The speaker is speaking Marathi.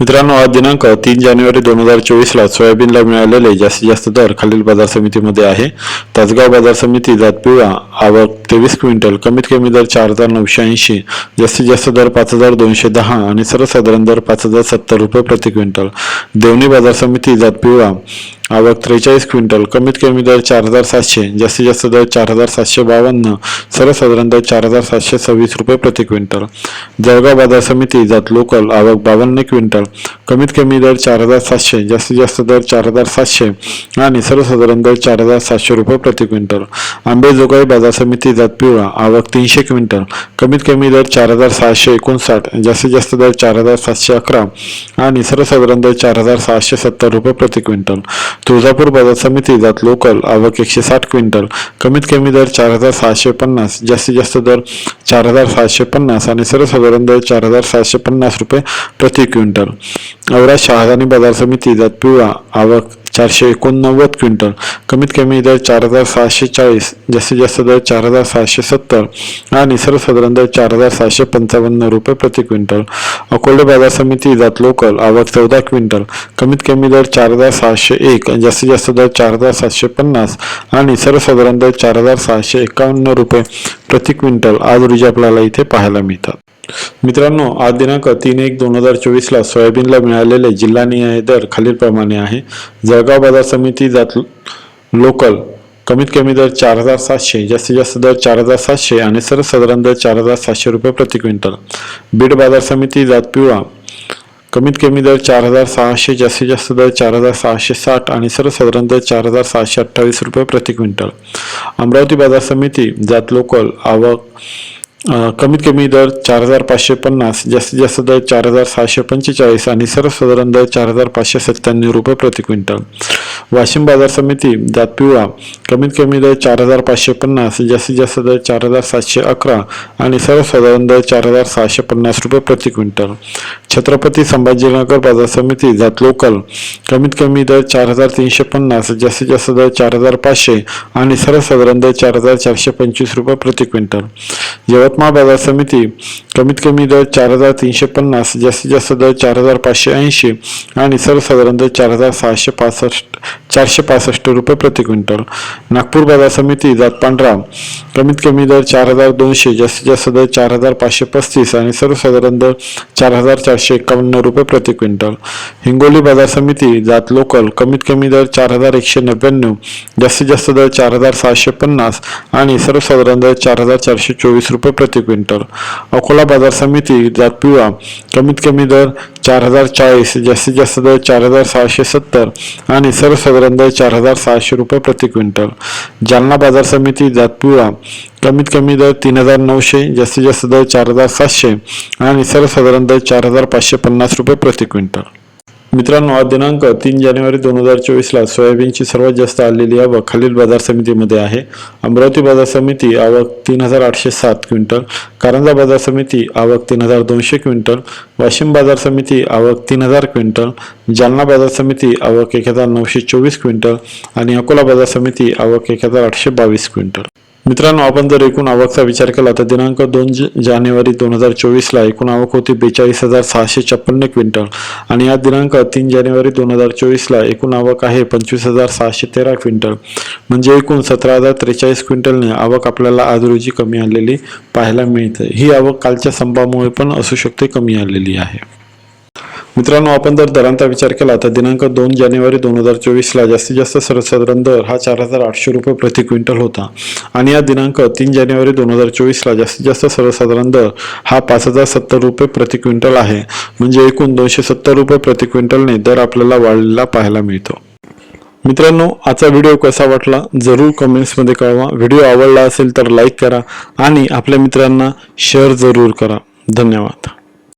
मित्रांनो आज दिनांक तीन जानेवारी दोन हजार चोवीसला सोयाबीनला मिळालेले जास्तीत जास्त दर खालील बाजार समितीमध्ये आहे. तासगाव बाजार समिती जातपिवळा आवक तेवीस क्विंटल कमीत कमी दर चार हजार नऊशे ऐंशी जास्तीत जास्त दर पाच हजार दोनशे दहा आणि सर्वसाधारण दर पाच हजार सत्तर रुपये प्रति क्विंटल. देवणी बाजार समिती जातपिवळा आवक त्रेचाळीस क्विंटल कमीत कमी दर चार हजार सातशे जास्तीत जास्त दर चार हजार सातशे बावन्न सर्वसाधारण दर चार हजार सातशे सव्वीस रुपये प्रति क्विंटल. जळगाव बाजार समिती जात लोकल आवक बावन्न क्विंटल कमीत कमी दर चार हजार सातशे जास्तीत जास्त दर चार हजार सातशे आणि सर्वसाधारण दर चार हजार सातशे रुपये प्रति क्विंटल. आंबेजोगाई बाजार समिती जात पिवळा आवक तीनशे क्विंटल. कमीत कमी दर चार हजार सहाशे एकोणसाठ जास्तीत जास्त दर चार हजार सातशे अकरा आणि सर्वसाधारण दर चार हजार सहाशे सत्तर रुपये प्रति क्विंटल. तुळजापूर बाजार समिती जात लोकल आवक एकशे साठ क्विंटल. कमीत कमी दर चार हजार सहाशे पन्नास जास्तीत जास्त दर चार हजार सहाशे पन्नास आणि सर्वसाधारण दर चार हजार सहाशे पन्नास रुपये प्रति क्विंटल. औरा शहादानी बाजार समिती जात पिवळा आवक चारशे एकोणनव्वद क्विंटल. कमीत कमी दर चार हजार सहाशे चाळीस जास्तीत जास्त दर चार हजार सहाशे सत्तर आणि सर्वसाधारण दर चार हजार सहाशे पंचावन्न रुपये प्रति क्विंटल. अकोले बाजार समिती जात लोकल आवक चौदा क्विंटल. कमीत कमी दर चार हजार सहाशे एक जास्तीत जास्त दर चार हजार सातशे पन्नास आणि सर्वसाधारण दर चार हजार सहाशे एकावन्न रुपये प्रति क्विंटल आज रोजी आपल्याला इथे पाहायला मिळतात. मित्रांनो आज दिनांक तीन एक दोन हजार चोवीसला सोयाबीनला मिळालेले जिल्हानिहाय दर खालीलप्रमाणे आहे. जळगाव बाजार समिती जात लोकल कमीत कमी दर चार हजार सातशे जास्तीत जास्त दर चार हजार सातशे आणि सर्वसाधारण दर चार हजार सातशे रुपये प्रति क्विंटल. बीड बाजार समिती जात पिवळा कमीत कमी दर चार हजार सहाशे जास्तीत जास्त दर चार हजार सहाशे साठ आणि सर्वसाधारण दर चार हजार सहाशे अठ्ठावीस रुपये प्रति क्विंटल. अमरावती बाजार समिती जात लोकल आवक कमीत कमी दर चार हजार पाचशे पन्नास जास्तीत जास्त दर चार हजार सहाशे पंचेचाळीस आणि सर्वसाधारण दर चार हजार पाचशे सत्त्याण्णव रुपये प्रति क्विंटल. वाशिम बाजार समिती जात पिवळा कमीत कमी दर चार हजार पाचशे पन्नास जास्तीत जास्त दर चार हजार सातशे अकरा आणि सर्वसाधारण दर चार हजार सहाशे पन्नास रुपये प्रति क्विंटल. छत्रपती संभाजीनगर बाजार समिती जात लोकल कमीत कमी दर चार हजार तीनशे पन्नास जास्तीत जास्त दर चार हजार पाचशे आणि सर्वसाधारण दर चार हजार चारशे पंचवीस रुपये प्रति क्विंटल. यवतमाळ बाजार समिती कमीत कमी दर चार हजार तीनशे पन्नास जास्तीत जास्त दर चार हजार पाचशे ऐंशी आणि सर्वसाधारण दर चार हजार सहाशे पासष्ट चारशे पासष्ट रुपये प्रति क्विंटल. नागपूर बाजार समिती जात पांढरा कमीत कमी दर चार हजार दोनशे जास्तीत जास्त दर चार हजार पाचशे पस्तीस आणि सर्वसाधारण दर चार हजार चारशे एकावन्न रुपये प्रति क्विंटल. हिंगोली बाजार समिती जात लोकल. कमीत कमी दर चार हजार एकशे नव्याण्णव जास्तीत जास्त दर चार हजार सहाशे पन्नास आणि सर्वसाधारण दर चार हजार चारशे चोवीस रुपये प्रति क्विंटल. अकोला बाजार समिती जात पिवळा. कमीत कमी दर चार हजार चाळीस जास्तीत जास्त दर चार हजार सहाशे सत्तर आणि सर्वसाधारण दर चार हजार सहाशे रुपये प्रति क्विंटल. जालना बाजार समिती जातपुरा कमीत कमी दर तीन हजार नऊशे जास्तीत जास्त दर चार हजार सातशे आणि सर्वसाधारण दर चार हजार पाचशे पन्नास रुपये प्रति क्विंटल. मित्रांनो आज दिनांक तीन जानेवारी दोन हजार चोवीसला सोयाबीनची सर्वात जास्त आलेली आवक खालील बाजार समितीमध्ये आहे. अमरावती बाजार समिती आवक तीन हजार आठशे सात क्विंटल कारंजा बाजार समिती आवक तीन हजार दोनशे क्विंटल वाशिम बाजार समिती आवक तीन हजार क्विंटल जालना बाजार समिती आवक एक हजार नऊशे चोवीस क्विंटल आणि अकोला बाजार समिती आवक एक हजार आठशे बावीस क्विंटल. मित्रांनो आपण जर एकूण आवकचा विचार केला तर दिनांक दोन जानेवारी दोन हजार चोवीसला एकूण आवक होती बेचाळीस हजार सहाशे छप्पन्न क्विंटल. आणि या दिनांक तीन जानेवारी दोन हजार चोवीसला एकूण आवक आहे पंचवीस हजार सहाशे तेरा क्विंटल. म्हणजे एकूण सतरा हजार त्रेचाळीस क्विंटलने आवक आपल्याला आज रोजी कमी आलेली पाहायला मिळते. ही आवक कालच्या संपामुळे पण असू शकते कमी आलेली आहे. मित्रांनो आपण जर दरांचा विचार केला तर दिनांक दोन जानेवारी दोन हजार चोवीसला जास्तीत जास्त सर्वसाधारण दर हा चार हजार आठशे रुपये प्रति क्विंटल होता. आणि या दिनांक तीन जानेवारी दोन हजार चोवीसला जास्तीत जास्त सर्वसाधारण दर हा पाच हजार सत्तर रुपये प्रति क्विंटल आहे. म्हणजे एकूण दोनशे सत्तर रुपये प्रति क्विंटलने दर आपल्याला वाढलेला पाहायला मिळतो. मित्रांनो आजचा व्हिडिओ कसा वाटला जरूर कमेंट्समध्ये कळवा. व्हिडिओ आवडला असेल तर लाईक करा आणि आपल्या मित्रांना शेअर जरूर करा. धन्यवाद.